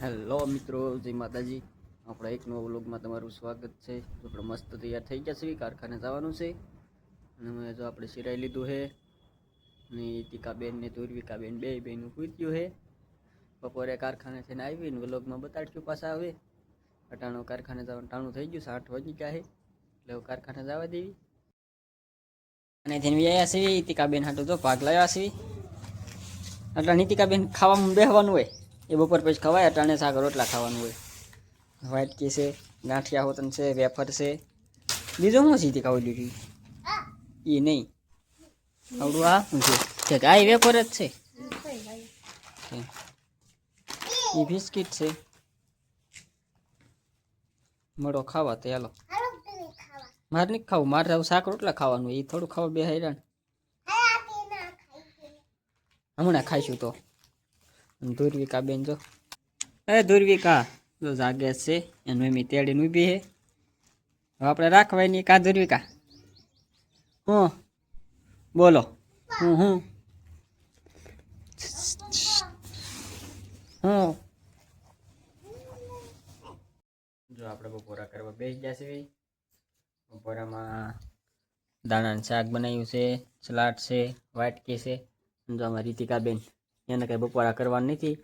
Hello મિત્રો, જય માતાજી. આપણા એક નવા વ્લોગમાં તમારું સ્વાગત છે. આપણે મસ્ત તૈયાર થઈ ગયા છીએ, કારખાને જવાનું છે. અને મેં જો આપણે સિરાઈ લીધું છે, અને ટીકાબેન ને તુર્વિકાબેન બે બેનું પૂછ્યું છે. બપોરે કારખાને થઈને આવીને વ્લોગમાં બતાડ્યું પાછા આવે અટાણું કારખાને જવાનું ટાણું થઈ ગયું છે, આઠ વાગી ગયા છે. એટલે હું કારખાને જવા દેવી. અને જેને વ્યાયા છે ટીકાબેન હાટું તો ભાગ લાવ્યા છે એટલે નીતિકાબેન ખાવામાં બેહવાનું હોય. એ બપોર પછી ખવાય, અટાણે શાક રોટલા ખાવાનું હોય. વ્હાઈટ કી છે, ગાંઠિયા હોતન છે, વેફર છે. બીજું હું સીધી ખાવી લીધું? એ નહીં. આવડું આ? શું છે? આ વેફર જ છે? એ બિસ્કિટ છે. મળો ખાવા તો ચાલો મારે નહીં ખાવું, મારે શાક રોટલા ખાવાનું એ થોડું ખાવા બે હેરાન હમણાં ખાઈશું તો. ધુરવિકા બેન જો. એ ધુરવિકા જો જાગે છે એનું એમ તેડીને ઊભી છે હવે આપણે રાખવાની કા ધુરવિકા. હું? બોલો. હું હું? હું? જો આપણે બપોરા કરવા બેસી ગયા છીએ. બપોરામાં દાણાનું શાક બનાવ્યું છે સલાડ છે વાટકી છે. અને જો અમારી રીતિકાબેન એને કંઈ બપોરા કરવાનું નથી.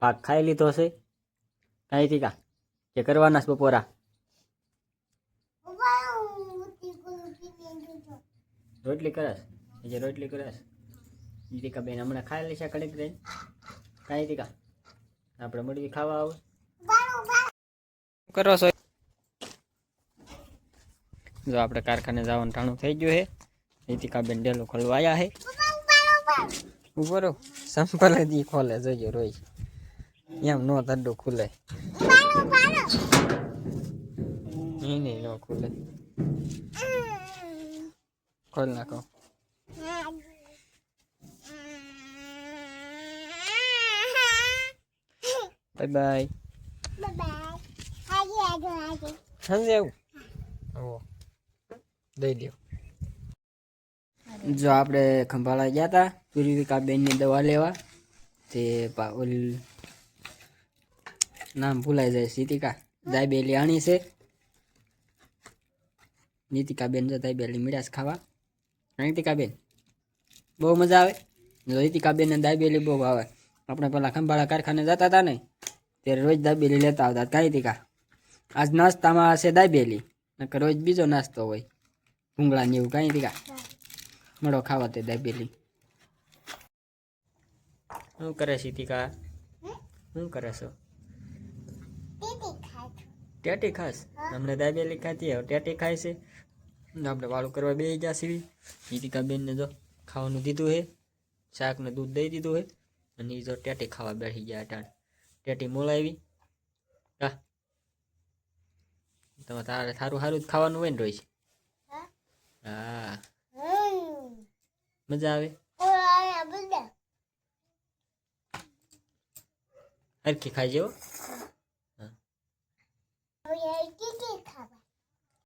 ભાગ ખાઈ લીધો છે. કાંઈ કા કે કરવાના છે બપોરા? રોટલી કરસ જે રોટલી કરાશ દીકા બેન હમણાં ખાઈ લેશે કડક રહીને. કાંઈ રીતિકા આપણે મળી ખાવા આવું. કરો છો? જો આપણે કારખાને જવાનું ટાણું થઈ ગયું છે. નીતિકાબેન ડેલો ખોલવા આવ્યા છે. ઊભો રહો સંપલ જ ઈ ખોલે જોજો રોજ એમ નો ધંધો ખુલે નહીં નહીં નો ખુલે ખોલ નાખો બાય બાય સમજે આવું આવો દઈ દો જો આપણે ખંભાળા ગયા હતા પૂર્વિકા બેનની દવા લેવા. તે પા- ઓલ નામ ભૂલાઈ જાય સીતિકા દાયબેલી આણી છે. નીતિકાબેન જો દાયબેલી મીડાસ ખાવા. નીતિકાબેન? બહુ મજા આવે. નીતિકા બેન ને દાયબેલી બહુ આવે આપણે પેલા ખંભાળા કારખાને જતા હતા ને, ત્યારે રોજ દાબેલી લેતા આવતા કાંઈ તીકા આજ નાસ્તામાં હશે દાયબેલી નકર રોજ બીજો નાસ્તો હોય. ભૂંગળા ને એવું. કાંઈ તીકા મળો ખાવા તે દાબેલી. શું કરે સીતિકા શું કરે છો? ટેટી ખાસ? હમણાં દાબેલી ખાતી હવે ટેટી ખાય છે. આપણે વાળું કરવા બે ગયા સીવી સીતિકા બેનને જો ખાવાનું દીધું હે શાકને દૂધ દઈ દીધું હે અને એ જો ટેટી ખાવા બેસી ગયા અટાણ. ટેટી મોલાવી હા તમે તારે સારું સારું જ ખાવાનું હોય ને રોજ હા. મજા આવે? હરખી ખાઈ જેવો